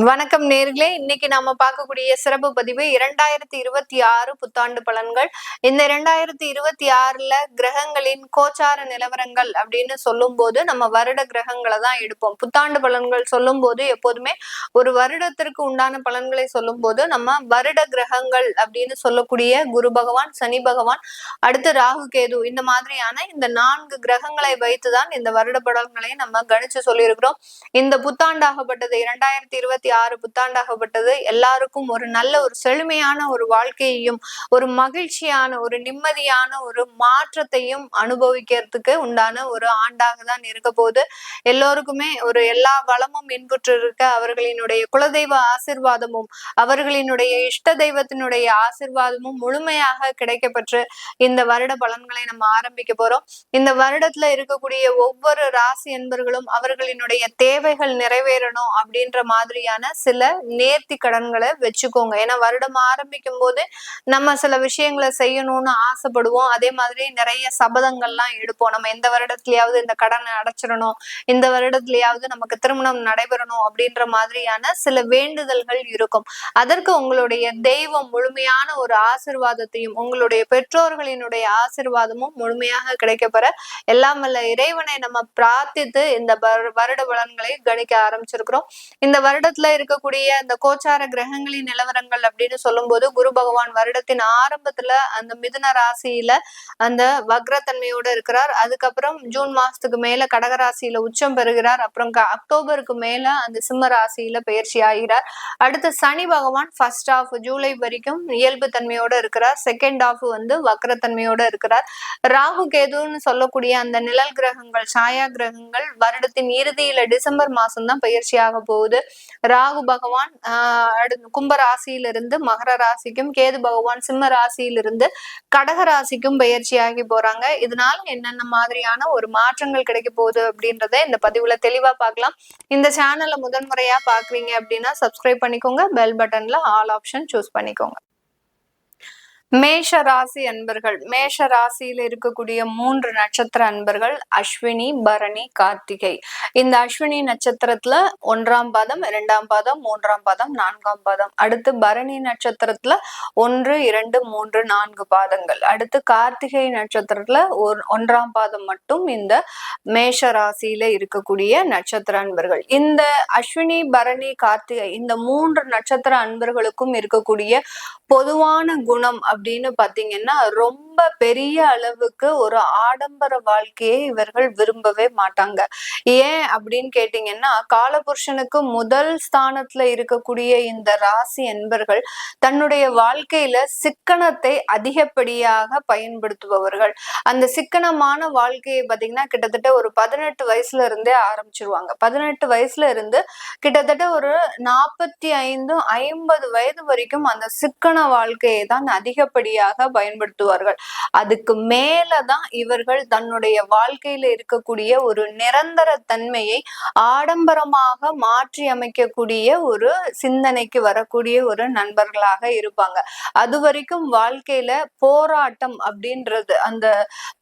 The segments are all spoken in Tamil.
வணக்கம் நேர்களே. இன்னைக்கு நாம பார்க்கக்கூடிய சிறப்பு பதிவு இரண்டாயிரத்தி இருபத்தி ஆறு புத்தாண்டு பலன்கள். இந்த இரண்டாயிரத்தி இருபத்தி ஆறுல கிரகங்களின் கோச்சார நிலவரங்கள் அப்படின்னு சொல்லும் போது நம்ம வருட கிரகங்களை தான் எடுப்போம். புத்தாண்டு பலன்கள் சொல்லும் போது எப்போதுமே ஒரு வருடத்திற்கு உண்டான பலன்களை சொல்லும் போது நம்ம வருட கிரகங்கள் அப்படின்னு சொல்லக்கூடிய குரு பகவான் சனி பகவான் அடுத்து ராகு கேது இந்த மாதிரியான இந்த நான்கு கிரகங்களை வைத்துதான் இந்த வருட பலன்களை நம்ம கணிச்சு சொல்லியிருக்கிறோம். இந்த புத்தாண்டாகப்பட்டது இரண்டாயிரத்தி இருபத்தி இருபத்தி ஆறு புத்தாண்டாகப்பட்டது. எல்லாருக்கும் ஒரு நல்ல ஒரு செழுமையான ஒரு வாழ்க்கையையும் ஒரு மகிழ்ச்சியான ஒரு நிம்மதியான ஒரு மாற்றத்தையும் அனுபவிக்கிறதுக்கு உண்டான ஒரு ஆண்டாக தான் இருக்க போகுது. எல்லோருக்குமே ஒரு எல்லா வளமும் இன்புற்று இருக்க அவர்களினுடைய குலதெய்வ ஆசிர்வாதமும் அவர்களினுடைய இஷ்ட தெய்வத்தினுடைய ஆசிர்வாதமும் முழுமையாக கிடைக்கப்பெற்று இந்த வருட பலன்களை நம்ம ஆரம்பிக்க போறோம். இந்த வருடத்துல இருக்கக்கூடிய ஒவ்வொரு ராசி என்பர்களும் அவர்களினுடைய தேவைகள் நிறைவேறணும் அப்படின்ற மாதிரியான மாதிரியான சில நேர்த்தி கடன்களை வச்சுக்கோங்க. ஏன்னா வருடம் ஆரம்பிக்கும் போது நம்ம சில விஷயங்களை செய்யணும்னு ஆசைப்படுவோம். அதே மாதிரி நிறைய சபதங்கள்லாம் எடுப்போம். நம்ம எந்த வருடத்துலயாவது இந்த கடனை அடைச்சிடணும். இந்த வருடத்துலயாவது நமக்கு திருமணம் நடைபெறணும் அப்படின்ற மாதிரியான சில வேண்டுதல்கள் இருக்கும். அதற்கு உங்களுடைய தெய்வம் முழுமையான ஒரு ஆசிர்வாதத்தையும் உங்களுடைய பெற்றோர்களினுடைய ஆசிர்வாதமும் முழுமையாக கிடைக்கப்பெற எல்லாம் வல்ல இறைவனை நம்ம பிரார்த்தித்து இந்த வருட பலன்களை கணிக்க ஆரம்பிச்சிருக்கிறோம். இந்த வருடத்துல வருடத்துல இருக்கக்கூடிய அந்த கோச்சார கிரகங்களின் நிலவரங்கள் அப்படின்னு சொல்லும் போது குரு பகவான் வருடத்தின் ஆரம்பத்துல அந்த மிதுன ராசியில அந்த வக்ரத்தன்மையோட இருக்கிறார். அதுக்கப்புறம் ஜூன் மாசத்துக்கு மேல கடகராசியில உச்சம் பெறுகிறார். அப்புறம் அக்டோபருக்கு மேல அந்த சிம்ம ராசியில பயிற்சி ஆகிறார். அடுத்து சனி பகவான் ஃபர்ஸ்ட் ஆஃப் ஜூலை வரைக்கும் இயல்பு தன்மையோட இருக்கிறார். செகண்ட் ஆஃப் வந்து வக்ரத்தன்மையோட இருக்கிறார். ராகு கேதுன்னு சொல்லக்கூடிய அந்த நிழல் கிரகங்கள் சாயா கிரகங்கள் வருடத்தின் இறுதியில டிசம்பர் மாசம் தான் ஆக போகுது. ராகு பகவான் ஆஹ் கும்ப ராசியிலிருந்து மகர ராசிக்கும் கேது பகவான் சிம்ம ராசியிலிருந்து கடக ராசிக்கும் பயிற்சியாகி போறாங்க. இதனால என்னென்ன மாதிரியான ஒரு மாற்றங்கள் கிடைக்க போகுது அப்படின்றத இந்த பதிவுல தெளிவா பார்க்கலாம். இந்த சேனலை முதன்முறையா பாக்குறீங்க அப்படின்னா சப்ஸ்கிரைப் பண்ணிக்கோங்க. பெல் பட்டன்ல ஆல் ஆப்ஷன் சூஸ் பண்ணிக்கோங்க. மேஷ ராசி அன்பர்கள். மேஷ ராசியில் இருக்கக்கூடிய மூன்று நட்சத்திர அன்பர்கள் அஸ்வினி பரணி கார்த்திகை. இந்த அஸ்வினி நட்சத்திரத்துல ஒன்றாம் பாதம் இரண்டாம் பாதம் மூன்றாம் பாதம் நான்காம் பாதம். அடுத்து பரணி நட்சத்திரத்துல ஒன்று இரண்டு மூன்று நான்கு பாதங்கள். அடுத்து கார்த்திகை நட்சத்திரத்துல ஒன்றாம் பாதம் மட்டும் இந்த மேஷ ராசியில இருக்கக்கூடிய நட்சத்திர அன்பர்கள். இந்த அஸ்வினி பரணி கார்த்திகை இந்த மூன்று நட்சத்திர அன்பர்களுக்கும் இருக்கக்கூடிய பொதுவான குணம் அப்படின்னு பாத்தீங்கன்னா ரொம்ப பெரிய அளவுக்கு ஒரு ஆடம்பர வாழ்க்கையை இவர்கள் விரும்பவே மாட்டாங்க. ஏன் அப்படின்னு கேட்டீங்கன்னா காலபுருஷனுக்கு முதல் ஸ்தானத்துல இருக்கக்கூடிய இந்த ராசி என்பர்கள் தன்னுடைய வாழ்க்கையில சிக்கனத்தை அதிகப்படியாக பயன்படுத்துபவர்கள். அந்த சிக்கனமான வாழ்க்கையை பாத்தீங்கன்னா கிட்டத்தட்ட ஒரு பதினெட்டு வயசுல இருந்தே ஆரம்பிச்சிருவாங்க. பதினெட்டு வயசுல இருந்து கிட்டத்தட்ட ஒரு நாற்பத்தி ஐந்தும் ஐம்பது வயது வரைக்கும் அந்த சிக்கன வாழ்க்கையை தான் அதிக அதிகப்படியாக பயன்படுத்துவார்கள். அதுக்கு மேலதான் இவர்கள் தன்னுடைய வாழ்க்கையில இருக்கக்கூடிய ஒரு நிரந்தர தன்மையை ஆடம்பரமாக மாற்றி அமைக்கக்கூடிய ஒரு சிந்தனைக்கு வரக்கூடிய ஒரு நண்பர்களாக இருப்பாங்க. அது வரைக்கும் வாழ்க்கையில போராட்டம் அப்படின்றது அந்த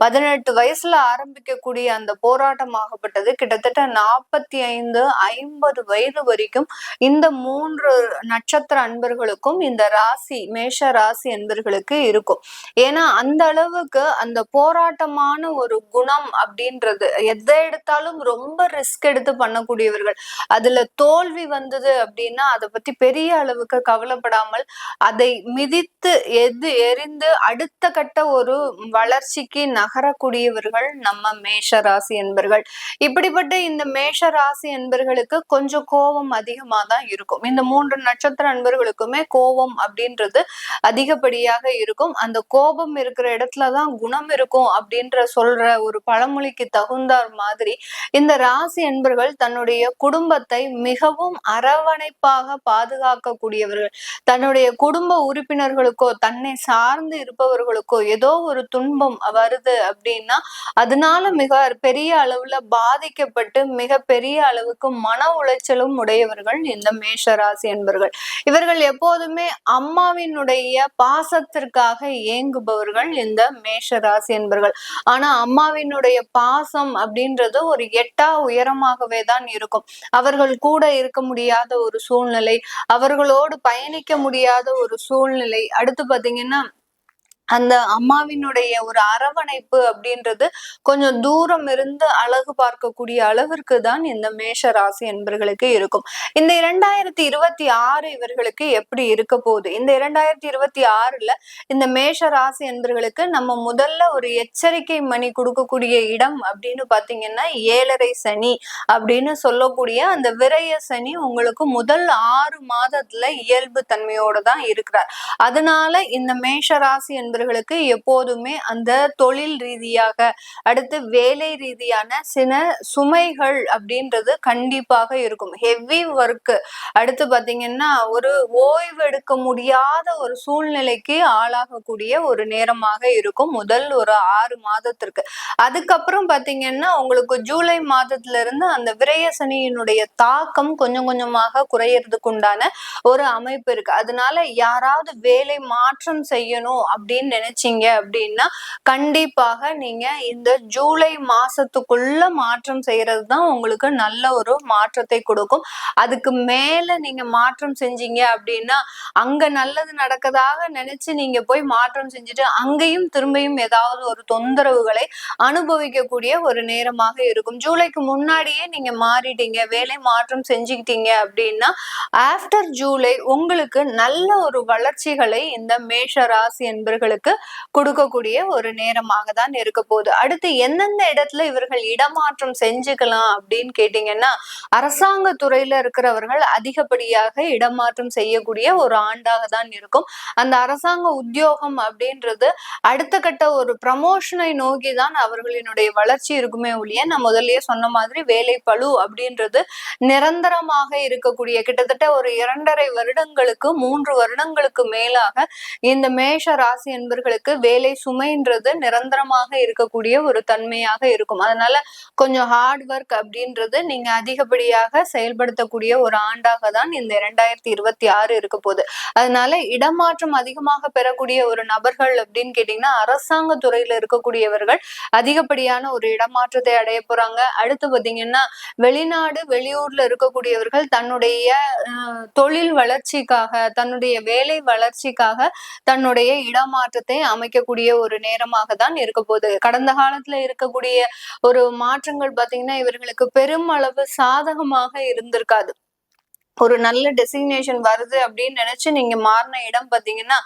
பதினெட்டு வயசுல ஆரம்பிக்கக்கூடிய அந்த போராட்டம் ஆகப்பட்டது. கிட்டத்தட்ட நாற்பத்தி ஐந்து ஐம்பது வயது வரைக்கும் இந்த மூன்று நட்சத்திர அன்பர்களுக்கும் இந்த ராசி மேஷ ராசி அன்பர்களுக்கு இருக்கும். ஏன்னா அந்த அளவுக்கு அந்த போராட்டமான ஒரு குணம் அப்படின்றது எதை எடுத்தாலும் ரொம்ப ரிஸ்க் எடுத்து பண்ணக்கூடியவர்கள். அதுல தோல்வி வந்தது அப்படின்னா அதை பத்தி பெரிய அளவுக்கு கவலைப்படாமல் அதை மிதித்து எது எரிந்து அடுத்த கட்ட ஒரு வளர்ச்சிக்கு நகரக்கூடியவர்கள் நம்ம மேஷ ராசி என்பர்கள். இப்படிப்பட்ட இந்த மேஷ ராசி என்பர்களுக்கு கொஞ்சம் கோபம் அதிகமா தான் இருக்கும். இந்த மூன்று நட்சத்திர அன்பர்களுக்குமே கோபம் அப்படின்றது அதிகப்படியாக இருக்கும். அந்த கோபம் இருக்கிற இடத்துல தான் குணம் இருக்கும் அப்படின்ற சொல்ற ஒரு பழமொழிக்கு தகுந்தார் மாதிரி இந்த ராசி என்பர்கள் தன்னுடைய குடும்பத்தை மிகவும் அரவணைப்பாக பாதுகாக்கக்கூடியவர்கள். தன்னுடைய குடும்ப உறுப்பினர்களுக்கோ தன்னை சார்ந்து இருப்பவர்களுக்கோ ஏதோ ஒரு துன்பம் வருது அப்படின்னா அதனால மிக பெரிய அளவுல பாதிக்கப்பட்டு மிக பெரிய அளவுக்கு மன உளைச்சலும் உடையவர்கள் இந்த மேஷ ராசி என்பர்கள். இவர்கள் எப்போதுமே அம்மாவினுடைய பாசத்திற்காக ஏங்குபவர்கள் இந்த மேஷ ராசி என்பர்கள். ஆனா அம்மாவினுடைய பாசம் அப்படின்றது ஒரு எட்டா உயரமாகவே தான் இருக்கும். அவர்கள் கூட இருக்க முடியாத ஒரு சூழ்நிலை அவர்களோடு பயணிக்க முடியாத ஒரு சூழ்நிலை. அடுத்து பாத்தீங்கன்னா அந்த அம்மாவினுடைய ஒரு அரவணைப்பு அப்படின்றது கொஞ்சம் தூரம் இருந்து அழகு பார்க்கக்கூடிய அளவிற்கு தான் இந்த மேஷ ராசி என்பர்களுக்கு இருக்கும். இந்த இரண்டாயிரத்தி இருபத்தி ஆறு இவர்களுக்கு எப்படி இருக்க போகுது? இந்த இரண்டாயிரத்தி இருபத்தி ஆறுல இந்த மேஷ ராசி என்பர்களுக்கு நம்ம முதல்ல ஒரு எச்சரிக்கை மணி கொடுக்கக்கூடிய இடம் அப்படின்னு பாத்தீங்கன்னா ஏழரை சனி அப்படின்னு சொல்லக்கூடிய அந்த விரய சனி உங்களுக்கு முதல் ஆறு மாதத்துல இயல்பு தன்மையோட தான் இருக்கிறார். அதனால இந்த மேஷ ராசி என்பது நண்பர்களுக்கு எப்போதுமே அந்த தொழில் ரீதியாக அடுத்து வேலை ரீதியான சில சுமைகள் அப்படின்றது கண்டிப்பாக இருக்கும். ஹெவி ஒர்க்கு அடுத்து பாத்தீங்கன்னா ஒரு ஓய்வு எடுக்க முடியாத ஒரு சூழ்நிலைக்கு ஆளாகக்கூடிய ஒரு நேரமாக இருக்கும். முதல் ஒரு ஆறு மாதத்திற்கு. அதுக்கப்புறம் பாத்தீங்கன்னா உங்களுக்கு ஜூலை மாதத்துல இருந்து அந்த விரயசனியினுடைய தாக்கம் கொஞ்சம் கொஞ்சமாக குறையறதுக்கு உண்டான ஒரு அமைப்பு இருக்கு. அதனால யாராவது வேலை மாற்றம் செய்யணும் அப்படின்னு நினைச்சீங்க அப்படின்னா கண்டிப்பாக நீங்க இந்த ஜூலை மாசத்துக்குள்ள மாற்றம் செய்யறது தான் உங்களுக்கு நல்ல ஒரு மாற்றத்தை கொடுக்கும். அதுக்கு மேல நீங்க மாற்றம் செஞ்சீங்க அப்படின்னா அங்க நல்லது நடக்கதாக நினைச்சு நீங்க போய் மாற்றம் செஞ்சுட்டு அங்கேயும் திரும்பியும் ஏதாவது ஒரு தொந்தரவுகளை அனுபவிக்கக்கூடிய ஒரு நேரமாக இருக்கும். ஜூலைக்கு முன்னாடியே நீங்க மாறிட்டீங்க வேலை மாற்றம் செஞ்சுக்கிட்டீங்க அப்படின்னா ஆஃப்டர் ஜூலை உங்களுக்கு நல்ல ஒரு வளர்ச்சிகளை இந்த மேஷ ராசி என்பர்கள் இவர்களுக்கு கொடுக்கக்கூடிய ஒரு நேரமாக தான் இருக்க போகுது. அடுத்து எந்தெந்த இடத்துல இவர்கள் இடமாற்றம் செஞ்சுக்கலாம் அப்படின்னு கேட்டீங்கன்னா அரசாங்க துறையில இருக்கிறவர்கள் அதிகப்படியாக இடமாற்றம் செய்யக்கூடிய ஒரு ஆண்டாக தான் இருக்கும். அந்த அரசாங்க உத்தியோகம் அப்படின்றது அடுத்த கட்ட ஒரு ப்ரமோஷனை நோக்கி தான் அவர்களினுடைய வளர்ச்சி இருக்குமே ஒழிய நான் முதல்லயே சொன்ன மாதிரி வேலை பழு அப்படின்றது நிரந்தரமாக இருக்கக்கூடிய கிட்டத்தட்ட ஒரு இரண்டரை வருடங்களுக்கு மூன்று வருடங்களுக்கு மேலாக இந்த மேஷ ராசி நண்பர்களுக்கு வேலை சுமைன்றது நிரந்தரமாக இருக்கக்கூடிய ஒரு தன்மையாக இருக்கும். அதனால கொஞ்சம் ஹார்ட் ஒர்க் அப்படின்றது நீங்க அதிகப்படியாக செயல்படுத்தக்கூடிய ஒரு ஆண்டாக தான் இந்த இரண்டாயிரத்தி இருபத்தி ஆறு இருக்க போகுது. அதனால இடமாற்றம் அதிகமாக பெறக்கூடிய ஒரு நபர்கள் அப்படின்னு கேட்டீங்கன்னா அரசாங்க துறையில இருக்கக்கூடியவர்கள் அதிகப்படியான ஒரு இடமாற்றத்தை அடைய போறாங்க. அடுத்து பாத்தீங்கன்னா வெளிநாடு வெளியூர்ல இருக்கக்கூடியவர்கள் தன்னுடைய தொழில் வளர்ச்சிக்காக தன்னுடைய வேலை வளர்ச்சிக்காக தன்னுடைய இடமாற்ற மாற்றத்தை அமைக்கக்கூடிய ஒரு நேரமாக தான் இருக்க போகுது. கடந்த காலத்துல இருக்கக்கூடிய ஒரு மாற்றங்கள் பாத்தீங்கன்னா இவர்களுக்கு பெருமளவு சாதகமாக இருந்திருக்காது. ஒரு நல்ல டெசிக்னேஷன் வருது அப்படின்னு நினைச்சு நீங்க மாறின இடம் பாத்தீங்கன்னா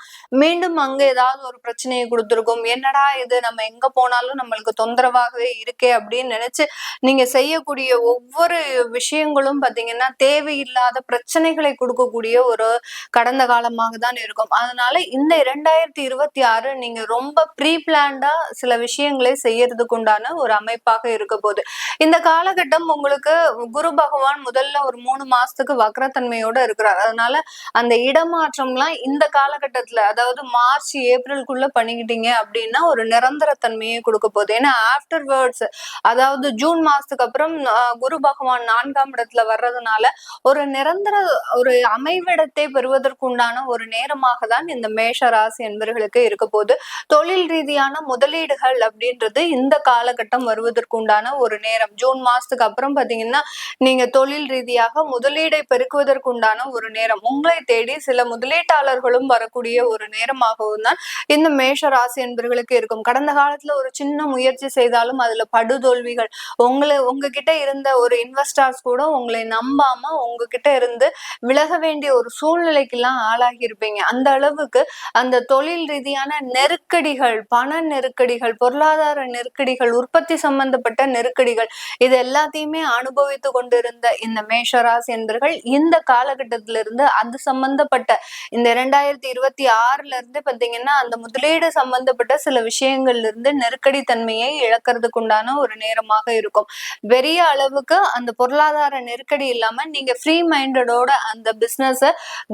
மீண்டும் அங்க ஏதாவது ஒரு பிரச்சனையை கொடுத்துருக்கோம். என்னடா இது? நம்ம எங்க போனாலும் நம்மளுக்கு தொந்தரவாகவே இருக்கே அப்படின்னு நினைச்சு நீங்க செய்யக்கூடிய ஒவ்வொரு விஷயங்களும் பாத்தீங்கன்னா தேவையில்லாத பிரச்சனைகளை கொடுக்கக்கூடிய ஒரு கடந்த காலமாக தான் இருக்கும். அதனால இந்த இரண்டாயிரத்தி இருபத்தி ஆறு நீங்க ரொம்ப ப்ரீ பிளான்டா சில விஷயங்களை செய்யறதுக்கு உண்டான ஒரு அமைப்பாக இருக்க போகுது. இந்த காலகட்டம் உங்களுக்கு குரு பகவான் முதல்ல ஒரு மூணு மாசத்துக்கு வக்ர வக்ரத்தன்மையோட இருக்கிறார். அதனால அந்த இடமாற்றம்லாம் இந்த காலகட்டத்துல அதாவது மார்ச் ஏப்ரல்குள்ள பண்ணிக்கிட்டீங்க அப்படின்னா ஒரு நிரந்தர தன்மையை கொடுக்க போகுது. ஏன்னா ஆஃப்டர் வேர்ட்ஸ் அதாவது ஜூன் மாசத்துக்கு அப்புறம் குரு பகவான் நான்காம் இடத்துல வர்றதுனால ஒரு நிரந்தர ஒரு அமைவிடத்தை பெறுவதற்குண்டான ஒரு நேரமாக தான் இந்த மேஷ ராசி என்பவர்களுக்கு இருக்க போகுது. தொழில் ரீதியான முதலீடுகள் அப்படின்றது இந்த காலகட்டம் வருவதற்குண்டான ஒரு நேரம். ஜூன் மாசத்துக்கு அப்புறம் பாத்தீங்கன்னா நீங்க தொழில் ரீதியாக முதலீடை பெருக்க உண்டான ஒரு நேரம். உங்களை தேடி சில முதலீட்டாளர்களும் வரக்கூடிய ஒரு நேரமாகவும் தான் இந்த மேஷ ராசி என்பர்களுக்கு இருக்கும். கடந்த காலத்துல ஒரு சின்ன முயற்சி செய்தாலும் அதுல படுதோல்விகள் உங்களை உங்ககிட்ட இருந்த ஒரு இன்வெஸ்டர்ஸ் கூட உங்களை நம்பாம உங்ககிட்ட இருந்து விலக வேண்டிய ஒரு சூழ்நிலைக்கு எல்லாம் ஆளாகி இருப்பீங்க அந்த அளவுக்கு அந்த தொழில் ரீதியான நெருக்கடிகள் பண நெருக்கடிகள் பொருளாதார நெருக்கடிகள் உற்பத்தி சம்பந்தப்பட்ட நெருக்கடிகள் இது எல்லாத்தையுமே அனுபவித்து கொண்டிருந்த இந்த மேஷராசி என்பர்கள் இந்த காலகட்டத்தில இருந்து அது சம்பந்தப்பட்ட இந்த இரண்டாயிரத்தி இருபத்தி ஆறுல இருந்து பாத்தீங்கன்னா அந்த முதலீடு சம்பந்தப்பட்ட சில விஷயங்கள்ல இருந்து நெருக்கடி தன்மையை இழக்கிறதுக்கு உண்டான ஒரு நேரமாக இருக்கும். பெரிய அளவுக்கு அந்த பொருளாதார நெருக்கடி இல்லாம நீங்க ஃப்ரீ மைண்டடோட அந்த பிசினஸ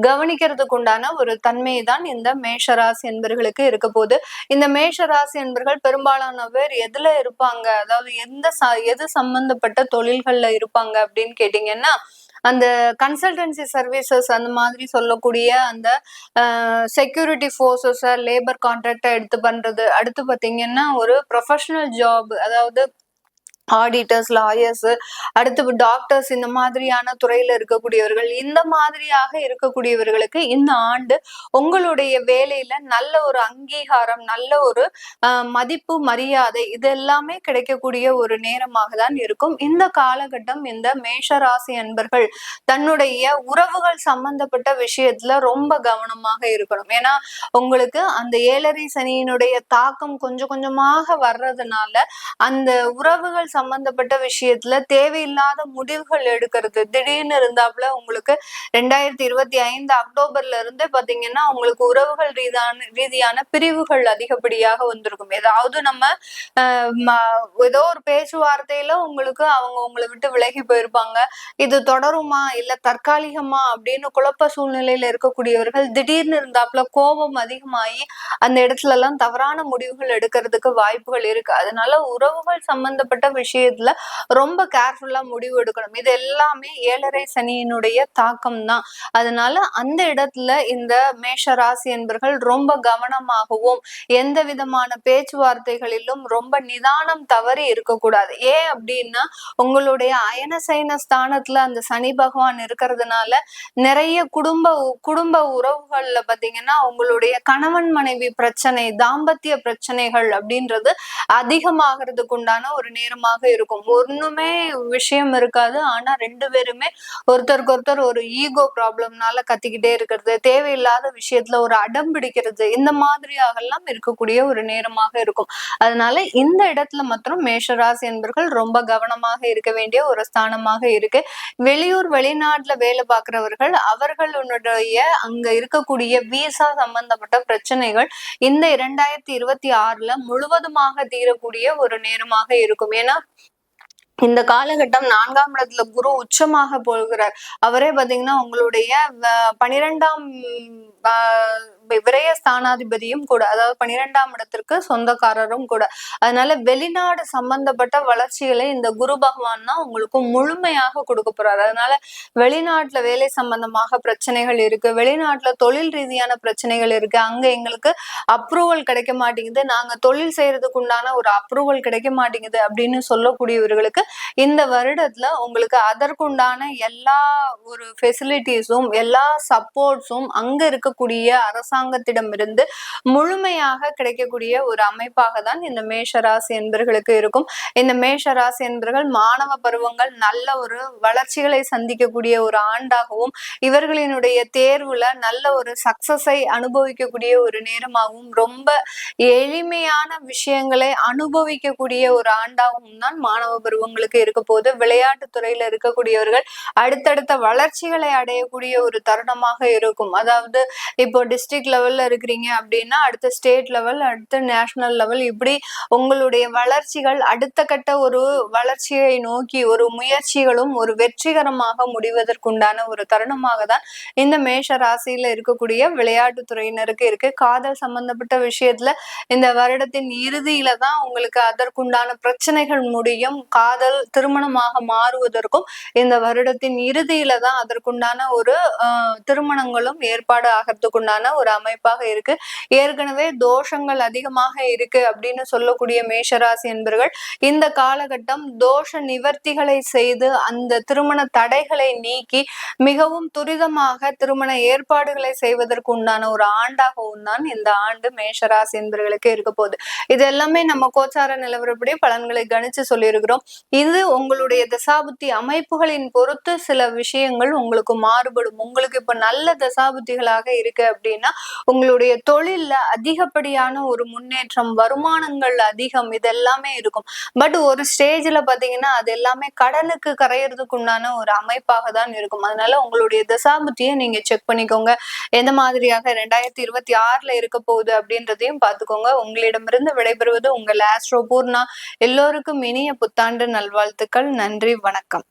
கவனிக்கிறதுக்கு உண்டான ஒரு தன்மையை தான் இந்த மேஷராசி என்பர்களுக்கு இருக்க போகுது. இந்த மேஷராசி என்பர்கள் பெரும்பாலான பேர் எதுல இருப்பாங்க? அதாவது எந்த எது சம்பந்தப்பட்ட தொழில்கள்ல இருப்பாங்க அப்படின்னு கேட்டீங்கன்னா அந்த கன்சல்டன்சி சர்வீசஸ் அந்த மாதிரி சொல்லக்கூடிய அந்த செக்யூரிட்டி ஃபோர்ஸஸை லேபர் கான்ட்ராக்டை எடுத்து பண்றது. அடுத்து பார்த்தீங்கன்னா ஒரு ப்ரொஃபஷனல் ஜாப் அதாவது ஆடிட்டர்ஸ் லாயர்ஸ் அடுத்து டாக்டர்ஸ் இந்த மாதிரியான துறையில இருக்கக்கூடியவர்கள் இந்த மாதிரியாக இருக்கக்கூடியவர்களுக்கு இந்த ஆண்டு உங்களுடைய வேலையில நல்ல ஒரு அங்கீகாரம் நல்ல ஒரு மதிப்பு மரியாதை இது எல்லாமே கிடைக்கக்கூடிய ஒரு நேரமாக தான் இருக்கும். இந்த காலகட்டம் இந்த மேஷராசி அன்பர்கள் தன்னுடைய உறவுகள் சம்பந்தப்பட்ட விஷயத்துல ரொம்ப கவனமாக இருக்கணும். ஏன்னா உங்களுக்கு அந்த ஏழரை சனியினுடைய தாக்கம் கொஞ்சம் கொஞ்சமாக வர்றதுனால அந்த உறவுகள் சம்பந்தப்பட்ட விஷயத்துல தேவையில்லாத முடிவுகள் எடுக்கிறது. திடீர்னு இருந்தாப்புல உங்களுக்கு ரெண்டாயிரத்தி இருபத்தி ஐந்து அக்டோபர்ல இருந்து பாத்தீங்கன்னா உங்களுக்கு உறவுகள் ரீதியான ரீதியான பிரிவுகள் அதிகப்படியாக வந்திருக்கும். ஏதாவது நம்ம ஏதோ ஒரு பேச்சுவார்த்தையில உங்களுக்கு அவங்க உங்களை விட்டு விலகி போயிருப்பாங்க. இது தொடருமா? இல்ல தற்காலிகமா? அப்படின்னு குழப்ப சூழ்நிலையில இருக்கக்கூடியவர்கள் திடீர்னு இருந்தாப்புல கோபம் அதிகமாகி அந்த இடத்துல எல்லாம் தவறான முடிவுகள் எடுக்கிறதுக்கு வாய்ப்புகள் இருக்கு. அதனால உறவுகள் சம்பந்தப்பட்ட விஷயத்துல ரொம்ப கேர்ஃபுல்லா முடிவு எடுக்கணும். இது எல்லாமே ஏழரை சனியினுடைய தாக்கம் தான் அதனால அந்த இடத்துல இந்த மேஷ ராசி என்பர்கள் ரொம்ப கவனமாகவும் எந்த விதமான பேச்சுவார்த்தைகளிலும் ரொம்ப நிதானம் தவறி இருக்கக்கூடாது. ஏன் அப்படின்னா உங்களுடைய அயன சைன ஸ்தானத்துல அந்த சனி பகவான் இருக்கிறதுனால நிறைய குடும்ப குடும்ப உறவுகள்ல பாத்தீங்கன்னா உங்களுடைய கணவன் மனைவி பிரச்சனை தாம்பத்திய பிரச்சனைகள் அப்படின்றது அதிகமாகிறதுக்கு உண்டான ஒரு நேரமாக இருக்கும். ஒண்ணுமே விஷயம் இருக்காது. ஆனா ரெண்டு பேருமே ஒருத்தருக்கு ஒருத்தர் ஒரு ஈகோ ப்ராப்ளம்னால கத்திக்கிட்டே இருக்கிறது தேவையில்லாத விஷயத்துல ஒரு அடம் பிடிக்கிறது இந்த மாதிரியாக எல்லாம் இருக்கக்கூடிய ஒரு நேரமாக இருக்கும். அதனால இந்த இடத்துல மாத்திரம் மேஷராசி என்பர்கள் ரொம்ப கவனமாக இருக்க வேண்டிய ஒரு ஸ்தானமாக இருக்கு. வெளியூர் வெளிநாட்டுல வேலை பார்க்கிறவர்கள் அவர்களுடைய அங்க இருக்கக்கூடிய விசா சம்பந்தப்பட்ட பிரச்சனைகள் இந்த இரண்டாயிரத்தி இருபத்தி ஆறுல முழுவதுமாக தீரக்கூடிய ஒரு நேரமாக இருக்கும். ஏன்னா இந்த காலகட்டம் நான்காம் இடத்துல குரு உச்சமாக போகிறார். அவரே பாத்தீங்கன்னா உங்களுடைய பனிரெண்டாம் விரய ஸ்தானாதிபதியும் கூட அதாவது பனிரெண்டாம் இடத்திற்கு சொந்தக்காரரும் கூட. அதனால வெளிநாடு சம்பந்தப்பட்ட வளர்ச்சிகளை இந்த குரு பகவான் தான் உங்களுக்கு முழுமையாக கொடுக்க போறாரு. அதனால வெளிநாட்டுல வேலை சம்பந்தமாக பிரச்சனைகள் இருக்கு. வெளிநாட்டுல தொழில் ரீதியான பிரச்சனைகள் இருக்கு. அங்க எங்களுக்கு அப்ரூவல் கிடைக்க மாட்டேங்குது. நாங்க தொழில் செய்யறதுக்கு உண்டான ஒரு அப்ரூவல் கிடைக்க மாட்டேங்குது அப்படின்னு சொல்லக்கூடியவர்களுக்கு இந்த வருடத்துல உங்களுக்கு அதற்குண்டான எல்லா ஒரு ஃபெசிலிட்டிஸும் எல்லா சப்போர்ட்ஸும் அங்க இருக்கக்கூடிய அரசாங்க அரசாங்கத்திடமிருந்து முழுமையாக கிடைக்கக்கூடிய ஒரு அமைப்பாக தான் இந்த மேஷ ராசி என்பர்களுக்கு இருக்கும். இந்த மேஷ ராசி என்பர்கள் மாணவ பருவங்கள் நல்ல ஒரு வளர்ச்சிகளை சந்திக்கக்கூடிய ஒரு ஆண்டாகவும் இவர்களினுடைய தேர்வுல நல்ல ஒரு சக்சஸை அனுபவிக்கக்கூடிய ஒரு நேரமாகவும் ரொம்ப எளிமையான விஷயங்களை அனுபவிக்கக்கூடிய ஒரு ஆண்டாகவும் தான் மாணவ பருவங்களுக்கு இருக்க போது விளையாட்டு துறையில இருக்கக்கூடியவர்கள் அடுத்தடுத்த வளர்ச்சிகளை அடையக்கூடிய ஒரு தருணமாக இருக்கும். அதாவது இப்போ டிஸ்ட்ரிக்ட் லெவல்ல இருக்கிறீங்க அப்படின்னா அடுத்த ஸ்டேட் லெவல் அடுத்த நேஷனல் லெவல் இப்படி உங்களுடைய வளர்ச்சிகள் அடுத்த கட்ட ஒரு வளர்ச்சியை நோக்கி ஒரு முயற்சிகளும் ஒரு வெற்றிகரமாக முடிவதற்குண்டான ஒரு தருணமாக தான் இந்த மேஷ ராசியில இருக்கக்கூடிய விளையாட்டு துறையினருக்கு இருக்கு. காதல் சம்பந்தப்பட்ட விஷயத்துல இந்த வருடத்தின் இறுதியில தான் உங்களுக்கு அதற்குண்டான பிரச்சனைகள் முடியும். காதல் திருமணமாக மாறுவதற்கும் இந்த வருடத்தின் இறுதியில தான் அதற்குண்டான ஒரு திருமணங்களும் ஏற்பாடு ஆகிறதுக்குண்டான ஒரு அமைப்பாக இருக்கு. ஏற்கனவே தோஷங்கள் அதிகமாக இருக்கு அப்படின்னு சொல்லக்கூடிய மேஷராசி என்பர்கள் இந்த காலகட்டம் தோஷ நிவர்த்திகளை செய்து அந்த திருமண தடைகளை நீக்கி மிகவும் துரிதமாக திருமண ஏற்பாடுகளை செய்வதற்கு உண்டான ஒரு ஆண்டாகவும் தான் இந்த ஆண்டு மேஷராசி என்பர்களுக்கு இருக்க போகுது. இது எல்லாமே நம்ம கோச்சார நிலவரப்படி பலன்களை கணிச்சு சொல்லியிருக்கிறோம். இது உங்களுடைய தசாபுத்தி அமைப்புகளின் பொறுத்து சில விஷயங்கள் உங்களுக்கு மாறுபடும். உங்களுக்கு இப்ப நல்ல தசாபுத்திகளாக இருக்கு அப்படின்னா உங்களுடைய தொழில்ல அதிகப்படியான ஒரு முன்னேற்றம் வருமானங்கள் அதிகம் இது எல்லாமே இருக்கும். பட் ஒரு ஸ்டேஜ்ல பாத்தீங்கன்னா அது எல்லாமே கடனுக்கு கரையிறதுக்கு உண்டான ஒரு அமைப்பாக தான் இருக்கும். அதனால உங்களுடைய தசாபுத்தியை நீங்க செக் பண்ணிக்கோங்க. எந்த மாதிரியாக ரெண்டாயிரத்தி இருபத்தி ஆறுல இருக்க போகுது அப்படின்றதையும் பார்த்துக்கோங்க உங்களிடமிருந்து விடைபெறுவது உங்கள் ஆஸ்ட்ரோ பூர்ணா. எல்லோருக்கும் இனிய புத்தாண்டு நல்வாழ்த்துக்கள். நன்றி வணக்கம்.